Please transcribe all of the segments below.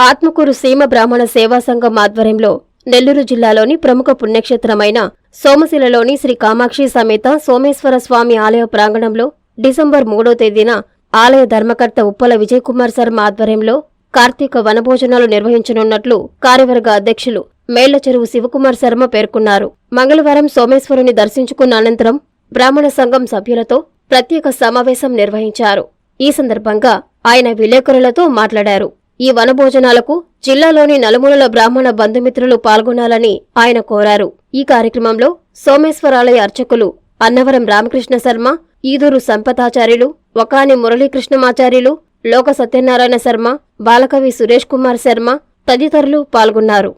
ఆత్మకూరు సీమ బ్రాహ్మణ సేవా సంఘం ఆధ్వర్యంలో నెల్లూరు జిల్లాలోని ప్రముఖ పుణ్యక్షేత్రమైన సోమశిలలోని శ్రీ కామాక్షి సమేత సోమేశ్వర స్వామి ఆలయ ప్రాంగణంలో డిసెంబర్ మూడో తేదీన ఆలయ ధర్మకర్త ఉప్పల విజయకుమార్ శర్మ ఆధ్వర్యంలో కార్తీక వనభోజనాలు నిర్వహించనున్నట్లు కార్యవర్గ అధ్యక్షులు మేళ్ళ చెరువు శివకుమార్ శర్మ పేర్కొన్నారు. మంగళవారం సోమేశ్వరుని దర్శించుకున్న అనంతరం బ్రాహ్మణ సంఘం సభ్యులతో ప్రత్యేక సమావేశం నిర్వహించారు. ఈ సందర్భంగా ఆయన విలేకరులతో మాట్లాడారు. ఈ వనభోజనాలకు జిల్లాలోని నలుమూలల బ్రాహ్మణ బంధుమిత్రులు పాల్గొనాలని ఆయన కోరారు. ఈ కార్యక్రమంలో సోమేశ్వరాలయ అర్చకులు అన్నవరం రామకృష్ణ శర్మ ఈదూరు సంపతాచార్యులు వకాని మురళీకృష్ణమాచార్యులు లోక సత్యనారాయణ శర్మ బాలకవి సురేష్ కుమార్ శర్మ తదితరులు పాల్గొన్నారు.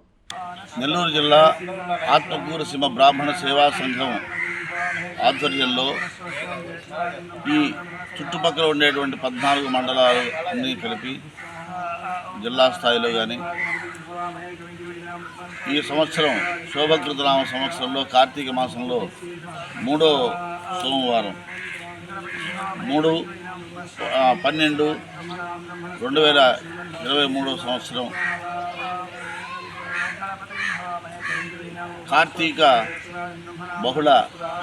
నెల్లూరు జిల్లా ఆత్మకూరు సింహ బ్రాహ్మణ సేవా సంఘం ఆధ్వర్యంలో ఈ చుట్టుపక్కల ఉండేటువంటి పద్నాలుగు మండలాలు అన్నీ కలిపి జిల్లా స్థాయిలో కానీ ఈ సంవత్సరం శోభకృతనామ సంవత్సరంలో కార్తీక మాసంలో మూడో సోమవారం. మూడు పన్నెండు రెండు వేల ఇరవై మూడో సంవత్సరం. కార్తీక బహుళ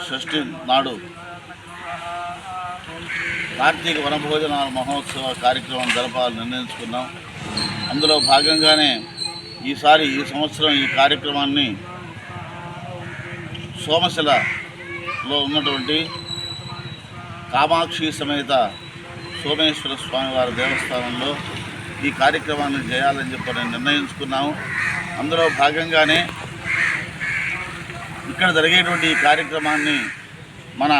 షష్ఠి నాడు కార్తీక వనభోజనాల మహోత్సవ కార్యక్రమం జరపాలని నిర్ణయించుకున్నాం. అందులో భాగంగానే ఈసారి ఈ సంవత్సరం ఈ కార్యక్రమాన్ని సోమశిలలో ఉన్నటువంటి కామాక్షి సమేత సోమేశ్వర స్వామివారి దేవస్థానంలో ఈ కార్యక్రమాన్ని చేయాలని చెప్పి నేను నిర్ణయించుకున్నాము. అందులో భాగంగానే ఇక్కడ జరిగేటువంటి ఈ కార్యక్రమాన్ని మన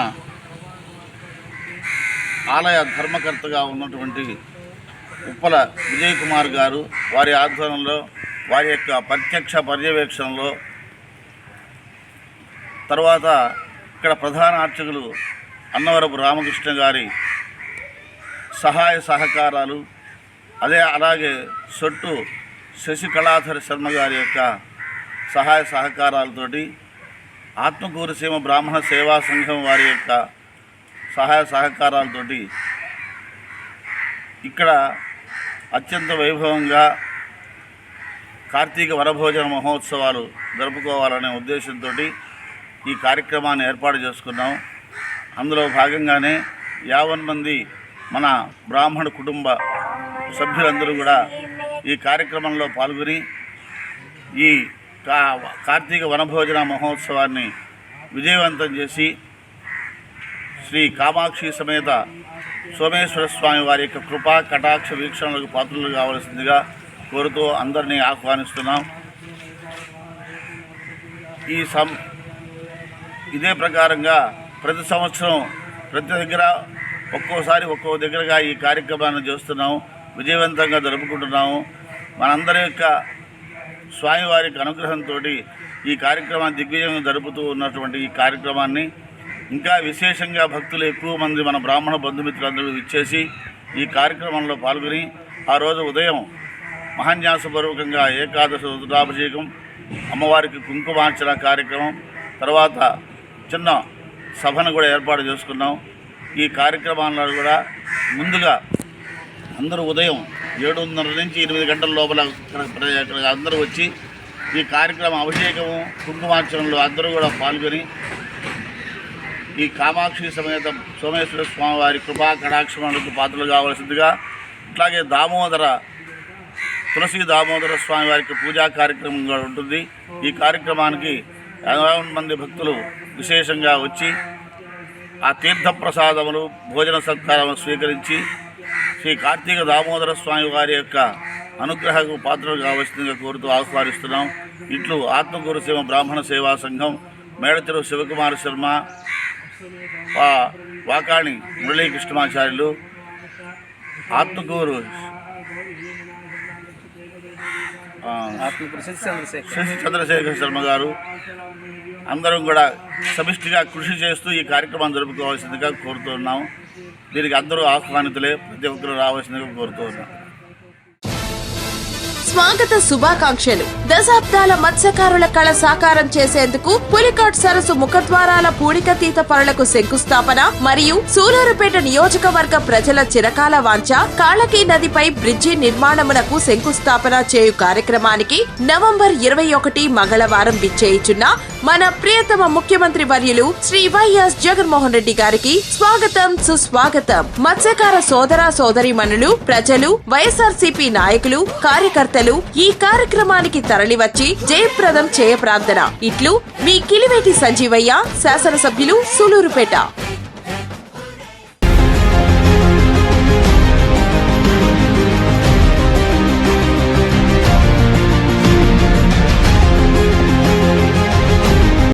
ఆలయ ధర్మకర్తగా ఉన్నటువంటి ఉప్పల విజయ్ కుమార్ గారు వారి ఆధ్వర్యంలో వారి యొక్క ప్రత్యక్ష పర్యవేక్షణలో తర్వాత ఇక్కడ ప్రధాన అర్చకులు అన్నవరపు రామకృష్ణ గారి సహాయ సహకారాలు అదే అలాగే సొట్టు శశికళాధర శర్మ గారి యొక్క సహాయ సహకారాలతోటి ఆత్మకూరు సీమ బ్రాహ్మణ సేవా సంఘం వారి యొక్క సహాయ సహకారాలతోటి ఇక్కడ అత్యంత వైభవంగా కార్తీక వరభోజన మహోత్సవాలు జరుపుకోవాలనే ఉద్దేశంతో ఈ కార్యక్రమాన్ని ఏర్పాటు చేసుకున్నాం. అందులో భాగంగానే యావన్ మంది మన బ్రాహ్మణ కుటుంబ సభ్యులందరూ కూడా ఈ కార్యక్రమంలో పాల్గొని ఈ కా కార్తీక వనభోజన మహోత్సవాన్ని విజయవంతం చేసి శ్రీ కామాక్షి సమేత సోమేశ్వర స్వామి వారి యొక్క కృపా కటాక్ష వీక్షణలకు పాత్రలు కావలసిందిగా కోరుతూ అందరినీ ఆహ్వానిస్తున్నాం. ఈ సం ఇదే ప్రకారంగా ప్రతి సంవత్సరం ప్రతి దగ్గర ఒక్కోసారి ఒక్కో దగ్గరగా ఈ కార్యక్రమాన్ని చేస్తున్నాము. విజయవంతంగా జరుపుకుంటున్నాము. మనందరి యొక్క స్వామివారికి అనుగ్రహంతో ఈ కార్యక్రమాన్ని దిగ్విజయంగా జరుపుతూ ఉన్నటువంటి ఈ కార్యక్రమాన్ని ఇంకా విశేషంగా భక్తులు ఎక్కువ మంది మన బ్రాహ్మణ బంధుమిత్రులందరూ ఇచ్చేసి ఈ కార్యక్రమంలో పాల్గొని ఆ రోజు ఉదయం మహాన్యాసపూర్వకంగా ఏకాదశి రుద్రాభిషేకం అమ్మవారికి కుంకుమార్చన కార్యక్రమం తర్వాత చిన్న సభను కూడా ఏర్పాటు చేసుకున్నాం. ఈ కార్యక్రమాల్లో కూడా ముందుగా అందరూ ఉదయం ఏడున్నర నుంచి ఎనిమిది గంటల లోపల అందరూ వచ్చి ఈ కార్యక్రమం అభిషేకము కుంకుమార్చనలో అందరూ కూడా పాల్గొని ఈ కామాక్షి సమేత సోమేశ్వర స్వామి వారి కృపా కటాక్షములకు పాత్రలు కావలసిందిగా అట్లాగే దామోదర తులసి దామోదర స్వామి వారికి పూజా కార్యక్రమం కూడా ఉంటుంది. ఈ కార్యక్రమానికి మంది భక్తులు విశేషంగా వచ్చి ఆ తీర్థ ప్రసాదములు భోజన సత్కారములు స్వీకరించి శ్రీ కార్తీక దామోదర స్వామి వారి యొక్క అనుగ్రహకు పాత్రలు కావలసిందిగా కోరుతూ ఆహ్వానిస్తున్నాం. ఇట్లు ఆత్మకూరు సేవ బ్రాహ్మణ సేవా సంఘం మేడతిరు శివకుమార శర్మ వాకాణి మురళీకృష్ణమాచార్యులు ఆత్మకూరు శశి చంద్రశేఖర్ శర్మ గారు అందరం కూడా సమిష్టిగా కృషి చేస్తూ ఈ కార్యక్రమం జరుపుకోవాల్సిందిగా కోరుతున్నాం. దీనికి అందరూ ఆహ్వానితులే ప్రతి ఒక్కరూ రావాల్సిందిగా కోరుతూ ఉన్నాం. స్వాగత శుభాకాంక్షలు. దశాబ్దాల మత్స్యకారుల కళ సాకారం చేసేందుకు పులికాట్ సరస్సు ముఖద్వారాల పూడికతీత పనులకు శంకుస్థాపన మరియు సూలూరుపేట నియోజకవర్గ ప్రజల చిరకాల వాంఛ కాళకి నదిపై బ్రిడ్జి నిర్మాణమునకు శంకుస్థాపన చేయు కార్యక్రమానికి నవంబర్ ఇరవై ఒకటి మంగళవారం విచ్చేయిచున్న మన ప్రియతమ ముఖ్యమంత్రి వర్యులు శ్రీ వైఎస్ జగన్మోహన్ రెడ్డి గారికి స్వాగతం సుస్వాగతం. మత్స్యకార సోదర సోదరిమణులు ప్రజలు వైఎస్ఆర్సీపీ నాయకులు కార్యకర్తలు ఈ కార్యక్రమానికి తరలివచ్చి జయప్రదం చేయ ప్రార్థన. ఇట్లు మీ కిలివేటి సంజీవయ్య శాసనసభ్యులు సులూరుపేట.